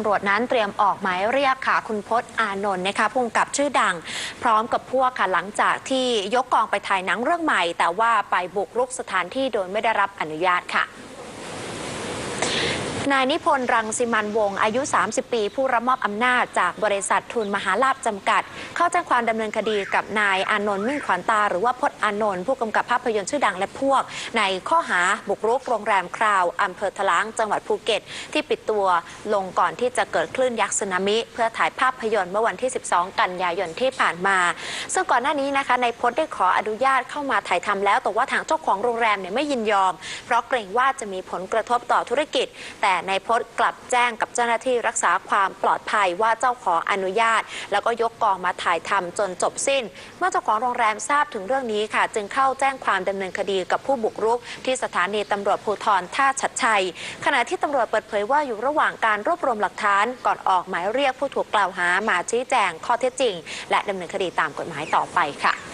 ำรวจนั้นเตรียมออกหมายเรียกค่ะ คุณพศอานนท์นะคะผู้กำกับชื่อดัง พร้อมกับพวกค่ะหลังจากที่ยกกองไปถ่ายหนังเรื่องใหม่ แต่ว่าไปบุกรุกสถานที่โดยไม่ได้รับอนุญาตค่ะ นายนิพนธ์รังสิมันวงศ์อายุ 30 ปี ผู้รับมอบอำนาจจากบริษัททุนมหาลาภจำกัด เข้าแจ้งความดำเนินคดีกับนายอานนท์มิ่งขวัญตา หรือว่าพจน์อานนท์ผู้กำกับภาพยนตร์ชื่อดังและพวก ในข้อหาบุกรุกโรงแรมคราวอำเภอทะลางจังหวัดภูเก็ต ที่ปิดตัวลงก่อนที่จะเกิดคลื่นยักษ์สึนามิ เพื่อถ่ายภาพยนตร์เมื่อวันที่ 12 กันยายนที่ผ่านมา ซึ่งก่อนหน้านี้นะคะนายพจน์ได้ขออนุญาตเข้ามาถ่ายทำแล้วแต่ว่าทางเจ้าของโรงแรมเนี่ยไม่ยินยอม เพราะเกรงว่าจะมีผลกระทบต่อธุรกิจแต่นายพจน์กลับแจ้งกับเจ้าหน้าที่รักษาความปลอดภัยว่าเจ้าของอนุญาต แล้วก็ยกกองมาถ่ายทำจนจบสิ้น เมื่อเจ้าของโรงแรมทราบถึงเรื่องนี้ค่ะ จึงเข้าแจ้งความดำเนินคดีกับผู้บุกรุก ที่สถานีตำรวจภูธรท่าชัดชัย ขณะที่ตำรวจเปิดเผยว่าอยู่ระหว่างการรวบรวมหลักฐานก่อนออกหมายเรียกผู้ถูกกล่าวหามาชี้แจงข้อเท็จจริง และดำเนินคดีตามกฎหมายต่อไปค่ะ